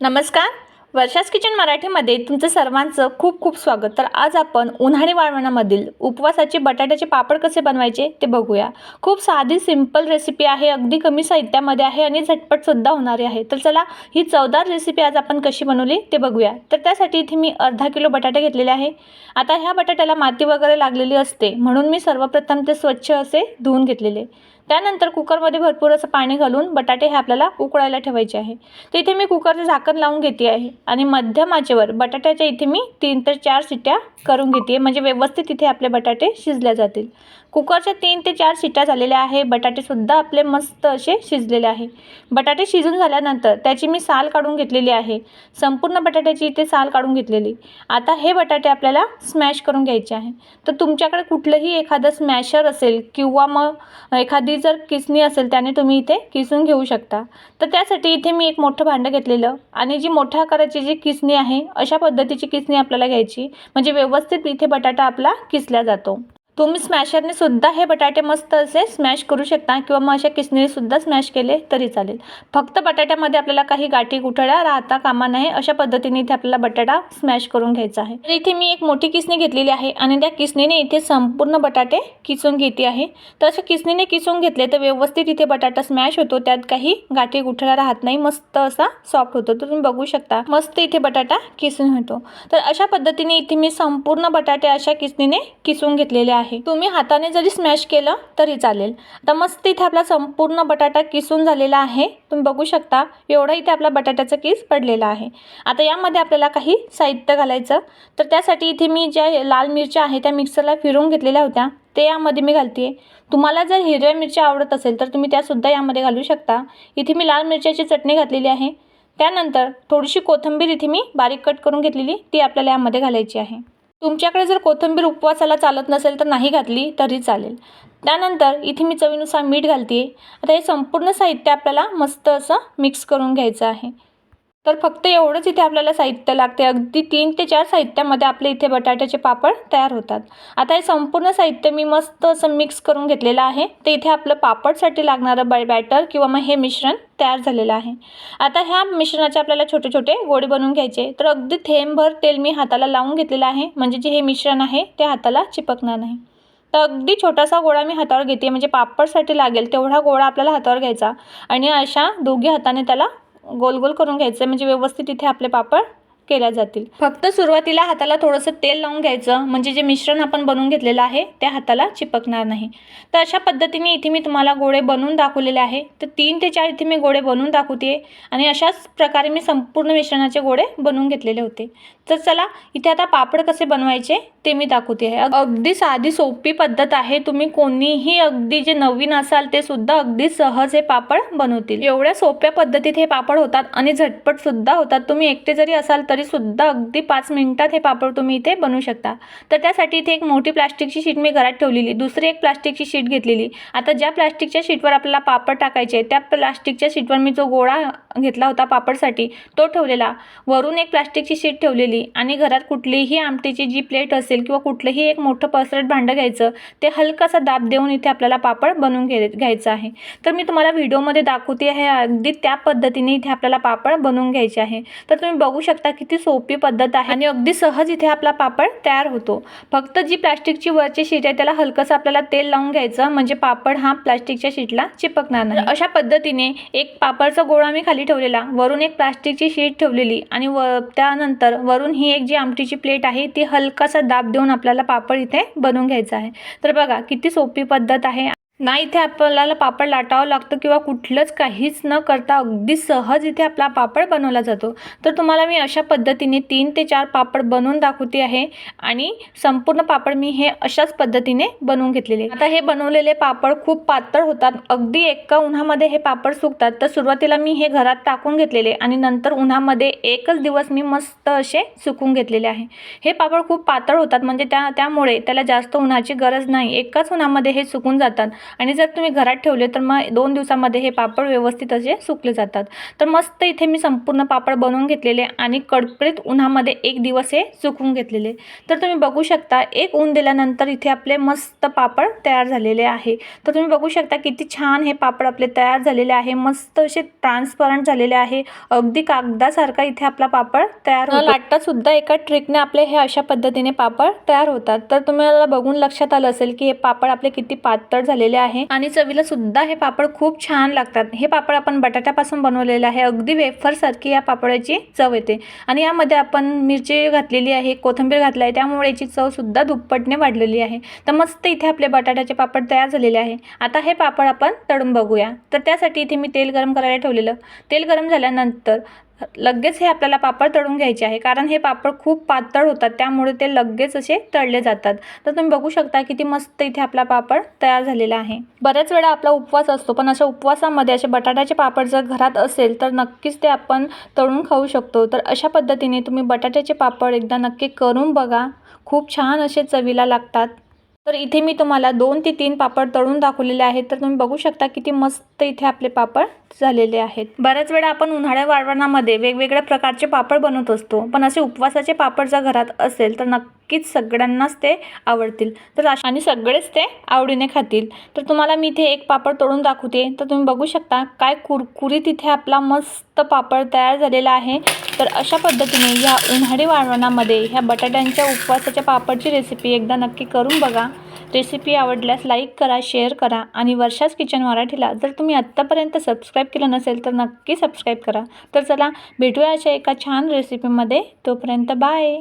नमस्कार. वर्षास किचन मराठीमध्ये तुमचं सर्वांचं खूप खूप स्वागत. तर आज आपण उन्हाळी वाळवणामधील उपवासाचे बटाट्याचे पापड कसे बनवायचे ते बघूया. खूप साधी सिंपल रेसिपी आहे अगदी कमी साहित्यामध्ये आहे आणि झटपटसुद्धा होणारी आहे. तर चला ही चवदार रेसिपी आज आपण कशी बनवली ते बघूया. तर त्यासाठी इथे मी अर्धा किलो बटाटे घेतलेले आहे. आता ह्या बटाट्याला माती वगैरे लागलेली असते म्हणून मी सर्वप्रथम ते स्वच्छ असे धुवून घेतलेले. त्यानंतर कुकरमध्ये भरपूर असं पाणी घालून बटाटे हे आपल्याला उकळायला ठेवायचे आहे. तर इथे मी कुकरचं झाकण लावून घेते आहे आणि मध्यम आचेवर बटाट्याच्या इथे मी तीन ते चार सिट्ट्या करून घेते आहे. म्हणजे व्यवस्थित इथे आपले बटाटे शिजल्या जातील. कुकरच्या तीन ते चार शिट्ट्या झालेल्या आहे. बटाटेसुद्धा आपले मस्त असे शिजलेले आहे. बटाटे शिजून झाल्यानंतर त्याची मी साल काढून घेतलेली आहे. संपूर्ण बटाट्याची इथे साल काढून घेतलेली. आता हे बटाटे आपल्याला स्मॅश करून घ्यायचे आहे. तर तुमच्याकडे कुठलंही एखादं स्मॅशर असेल किंवा मग एखादी जर किसणी असेल त्याने तुम्ही इथे किसून घेऊ शकता. तर त्यासाठी इथे मी एक मोठं भांडं घेतलेलं आणि जी मोठ्या आकाराची जी किसणी आहे अशा पद्धतीची किसणी आपल्याला घ्यायची. म्हणजे व्यवस्थित इथे बटाटा आपला किसला जातो. तुम्ही स्मॅशरने सुद्धा हे बटाटे मस्त असे स्मॅश करू शकता किंवा मग अशा किसनीने सुद्धा स्मॅश केले तरी चालेल. फक्त बटाट्यामध्ये आपल्याला काही गाठी गुठळ्या राहता कामा नाही अशा पद्धतीने इथे आपल्याला बटाटा स्मॅश करून घ्यायचा आहे. तर इथे मी एक मोठी किसणी घेतलेली आहे आणि त्या किसणीने इथे संपूर्ण बटाटे किसून घेते आहे. तर अशा किसणीने किसून घेतले तर व्यवस्थित इथे बटाटा स्मॅश होतो त्यात काही गाठी गुठळ्या राहत नाही मस्त असा सॉफ्ट होतो. तर तुम्ही बघू शकता मस्त इथे बटाटा किसून होतो. तर अशा पद्धतीने इथे मी संपूर्ण बटाटे अशा किसणीने किसून घेतलेले आहे. तुम्ही हाताने जरी स्मॅश केलं तरी चालेल. तर मस्त इथे आपला संपूर्ण बटाटा किसून झालेला आहे. तुम्ही बघू शकता एवढा इथे आपला बटाट्याचा किस पडलेला आहे. आता यामध्ये आपल्याला काही साहित्य घालायचं. तर त्यासाठी इथे मी ज्या लाल मिरच्या आहे त्या मिक्सरला फिरून घेतलेल्या होत्या. ते यामध्ये मी घालते तुम्हाला जर हिरव्या मिरच्या आवडत असेल तर तुम्ही त्यासुद्धा यामध्ये घालू शकता. इथे मी लाल मिरच्याची चटणी घातलेली आहे. त्यानंतर थोडीशी कोथिंबीर इथे मी बारीक कट करून घेतलेली ती आपल्याला यामध्ये घालायची आहे. तुमच्याकडे जर कोथिंबीर उपवासाला चालत नसेल तर नाही घातली तरी चालेल. त्यानंतर इथे मी चवीनुसार मीठ घालते आता हे संपूर्ण साहित्य आपल्याला मस्त असं मिक्स करून घ्यायचं आहे. तर फक्त एवढंच इथे आपल्याला साहित्य लागते अगदी तीन ते चार साहित्यामध्ये आपले इथे बटाट्याचे पापड तयार होतात. आता हे संपूर्ण साहित्य मी मस्त असं मिक्स करून घेतलेलं आहे. ते इथे आपलं पापडसाठी लागणारं ब बॅटर किंवा मग हे मिश्रण तयार झालेलं आहे. आता ह्या मिश्रणाचे आपल्याला छोटे छोटे गोळे बनवून घ्यायचे तर अगदी थेंबभर तेल मी हाताला लावून घेतलेलं आहे. म्हणजे जे हे मिश्रण आहे ते हाताला चिपकणार नाही. तर अगदी छोटासा गोळा मी हातावर घेते. म्हणजे पापडसाठी लागेल तेवढा गोळा आपल्याला हातावर घ्यायचा. आणि अशा दोघी हाताने त्याला गोल गोल करून घ्यायचं म्हणजे व्यवस्थित इथे आपले पापड केल्या जातील. फक्त सुरुवातीला हाताला थोडंसं तेल लावून घ्यायचं. म्हणजे जे मिश्रण आपण बनवून घेतलेलं आहे त्या हाताला चिपकणार नाही. तर अशा पद्धतीने इथे मी तुम्हाला गोळे बनवून दाखवलेले आहे. तर तीन ते चार इथे मी गोळे बनवून दाखवते. आणि अशाच प्रकारे मी संपूर्ण मिश्रणाचे गोळे बनवून घेतलेले होते. तर चला इथे आता पापड कसे बनवायचे ते मी दाखवते. आहे अगदी साधी सोपी पद्धत आहे. तुम्ही कोणीही अगदी जे नवीन असाल ते सुद्धा अगदी सहज हे पापड बनवतील. एवढ्या सोप्या पद्धतीत हे पापड होतात आणि झटपट सुद्धा होतात. तुम्ही एकटे जरी असाल तरी सुद्धा अगदी पाच मिनिटात हे पापड तुम्ही इथे बनवू शकता. तर त्यासाठी इथे एक मोठी प्लास्टिकची शीट मी घरात ठेवलेली. दुसरी एक प्लास्टिकची शीट घेतलेली. आता ज्या प्लास्टिकच्या शीटवर आपल्याला पापड टाकायचे त्या प्लास्टिकच्या शीटवर मी जो गोळा घेतला होता पापडसाठी तो ठेवलेला. वरून एक प्लास्टिकची शीट ठेवलेली आणि घरात कुठलीही आमटीची जी प्लेट असेल किंवा कुठलंही एक मोठं पसरट भांडं घ्यायचं ते हलकासा दाब देऊन इथे आपल्याला पापड बनवून घे घ्यायचं आहे. तर मी तुम्हाला व्हिडिओमध्ये दाखवते आहे अगदी त्या पद्धतीने इथे आपल्याला पापड बनवून घ्यायचे आहे. तर तुम्ही बघू शकता किती सोपी पद्धत आहे आणि अगदी सहज इथे आपला पापड तयार होतो. फक्त जी प्लास्टिकची वरची शीट आहे त्याला हलकंसं आपल्याला तेल लावून घ्यायचं म्हणजे पापड हा प्लास्टिकच्या शीटला चिपकणार नाही. अशा पद्धतीने एक पापडचा गोळा मी खाली ठेवलेला. वरून एक प्लास्टिकची शीट ठेवलेली आणि व त्यानंतर वरून ही एक जी आमटीची प्लेट आहे ती हलकासा दाब देऊन आपल्याला पापड इथे बनवून घ्यायचा आहे. तर बघा किती सोपी पद्धत आहे. ना इथे आपल्याला पापड लाटावं लागतं किंवा कुठलंच काहीच न करता अगदी सहज इथे आपला पापड बनवला जातो. तर तुम्हाला मी अशा पद्धतीने तीन ते चार पापड बनवून दाखवते आहे आणि संपूर्ण पापड मी हे अशाच पद्धतीने बनवून घेतलेले. आता हे बनवलेले पापड खूप पातळ होतात. अगदी एका उन्हामध्ये हे पापड सुकतात. तर सुरुवातीला मी हे घरात टाकून घेतलेले आणि नंतर उन्हामध्ये एकच दिवस मी मस्त असे सुकून घेतलेले आहे. हे पापड खूप पातळ होतात. म्हणजे त्या त्यामुळे त्याला जास्त उन्हाची गरज नाही. एकाच उन्हामध्ये हे सुकून जातात. आणि जर तुम्ही घरात ठेवले तर मग दोन दिवसामध्ये हे पापड व्यवस्थित असे सुकले जातात. तर मस्त इथे मी संपूर्ण पापड बनवून घेतलेले आणि कडकडीत उन्हामध्ये एक दिवस हे सुकवून घेतलेले. तर तुम्ही बघू शकता एक ऊन दिल्यानंतर इथे आपले मस्त पापड तयार झालेले आहे. तर तुम्ही बघू शकता किती छान हे पापड आपले तयार झालेले आहे. मस्त असे ट्रान्सपरंट झालेले आहे. अगदी कागदासारखा इथे आपला पापड तयार लाटता सुद्धा एका ट्रिकने आपले हे अशा पद्धतीने पापड तयार होतात. तर तुम्हाला बघून लक्षात आलं असेल की हे पापड आपले किती पातळ झालेले आहे. आणि चवीला सुद्धा हे पापड खूप छान लागतात. हे पापड आपण बटाट्यापासून बनवलेले आहे. अगदी वेफर सारखी या पापडाची चव येते. आणि यामध्ये आपण मिरची घातलेली आहे कोथिंबीर घातली आहे. त्यामुळे याची चव सुद्धा दुप्पटने वाढलेली आहे. तर मस्त इथे आपले बटाट्याचे पापड तयार झालेले आहे. आता हे पापड आपण तळून बघूया. तर त्यासाठी इथे मी तेल गरम करायला ठेवलेलं. तेल गरम झाल्यानंतर लगेच हे आपल्याला पापड तळून घ्यायचे आहे कारण हे पापड खूप पातळ होतात त्यामुळे ते लगेच असे तळले जातात. तर तुम्ही बघू शकता किती मस्त इथे आपला पापड तयार झालेला आहे. बऱ्याच वेळा आपला उपवास असतो पण अशा उपवासामध्ये असे बटाट्याचे पापड जर घरात असेल तर नक्कीच ते आपण तळून खाऊ शकतो. तर अशा पद्धतीने तुम्ही बटाट्याचे पापड एकदा नक्की करून बघा. खूप छान असे चवीला लागतात. तर इथे मी तुम्हाला दोन ते तीन पापड तळून दाखवलेले आहेत. तर तुम्ही बघू शकता किती मस्त इथे आपले पापड झालेले आहेत. बऱ्याच वेळा आपण उन्हाळ्या वाळवणामध्ये वेगवेगळ्या प्रकारचे पापड बनवत असतो. पण असे उपवासाचे पापड जर घरात असेल तर नक्कीच सगळ्यांनाच ते आवडतील. तर आणि सगळेच ते आवडीने खातील. तर तुम्हाला मी इथे एक पापड तोडून दाखवते. तर तुम्ही बघू शकता काय कुरकुरीत इथे आपला मस्त पापड तयार झालेला आहे. तर अशा पद्धतीने या उन्हाळी वाळवणामध्ये ह्या बटाट्यांच्या उपवासाच्या पापडची रेसिपी एकदा नक्की करून बघा. रेसिपी आवडल्यास लाईक करा शेअर करा आणि वर्षाच किचन मराठीला जर तुम्ही आत्तापर्यंत सबस्क्राईब केलं नसेल तर नक्की सबस्क्राईब करा. तर चला भेटूया अशा एका छान रेसिपीमध्ये तोपर्यंत बाय